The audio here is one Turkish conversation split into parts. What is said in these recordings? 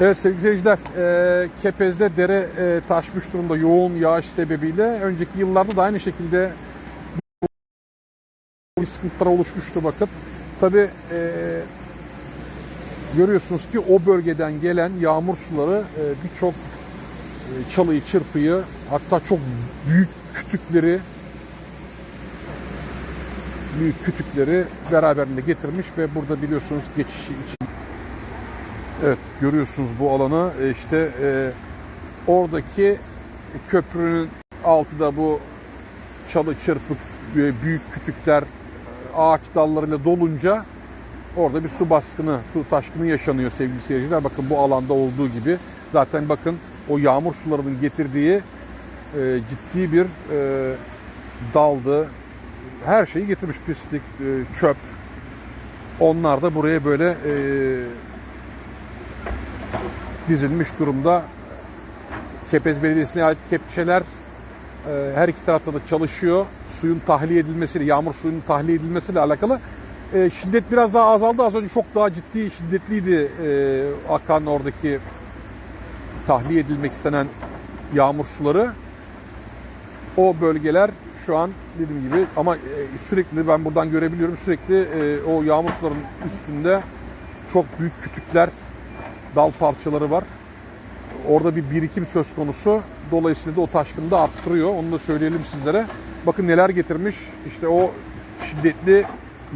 Evet sevgili seyirciler, e, Kepez'de dere e, taşmış durumda yoğun yağış sebebiyle. Önceki yıllarda da aynı şekilde bu sıkıntılar oluşmuştu bakın. Tabi görüyorsunuz ki o bölgeden gelen yağmur suları e, birçok e, çalıyı, çırpıyı hatta çok büyük kütükleri büyük kütükleri beraberinde getirmiş ve burada biliyorsunuz geçişi için Evet görüyorsunuz bu alanı E, işte e, oradaki köprünün altı da bu çalı çırpık büyük kütükler ağaç dallarıyla dolunca orada bir su baskını, su taşkını yaşanıyor sevgili seyirciler. Bakın bu alanda olduğu gibi zaten bakın o yağmur sularının getirdiği e, ciddi bir e, daldı. Her şeyi getirmiş pislik, e, çöp. Onlar da buraya böyle e, dizilmiş durumda. Kepez Belediyesi'ne ait kepçeler e, her iki tarafta da çalışıyor. Suyun tahliye edilmesiyle, yağmur suyunun tahliye edilmesiyle alakalı. E, şiddet biraz daha azaldı. Az önce çok daha ciddi, şiddetliydi e, akan oradaki tahliye edilmek istenen yağmur suları. O bölgeler şu an dediğim gibi ama e, sürekli ben buradan görebiliyorum sürekli e, o yağmur sularının üstünde çok büyük kütükler, dal parçaları var. Orada bir birikim söz konusu. Dolayısıyla da o taşkını da arttırıyor. Onu da söyleyelim sizlere. Bakın neler getirmiş. İşte o şiddetli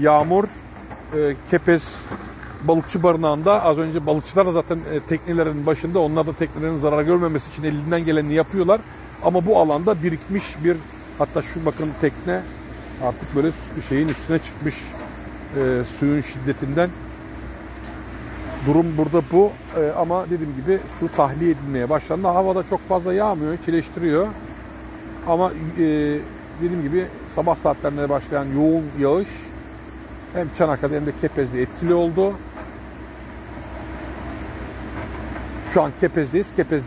yağmur e, Kepez balıkçı barınağında az önce balıkçılar da zaten e, teknelerin başında onlar da teknelerin zarar görmemesi için elinden geleni yapıyorlar. Ama bu alanda birikmiş bir hatta şu bakın tekne artık böyle şeyin üstüne çıkmış e, suyun şiddetinden. Durum burada bu E, ama dediğim gibi su tahliye edilmeye başlandı. Havada çok fazla yağmıyor, çileştiriyor. Ama e, dediğim gibi sabah saatlerinde başlayan yoğun yağış hem Çanakkale hem de Kepez'de etkili oldu. Şu an Kepez'deyiz. Kepez'de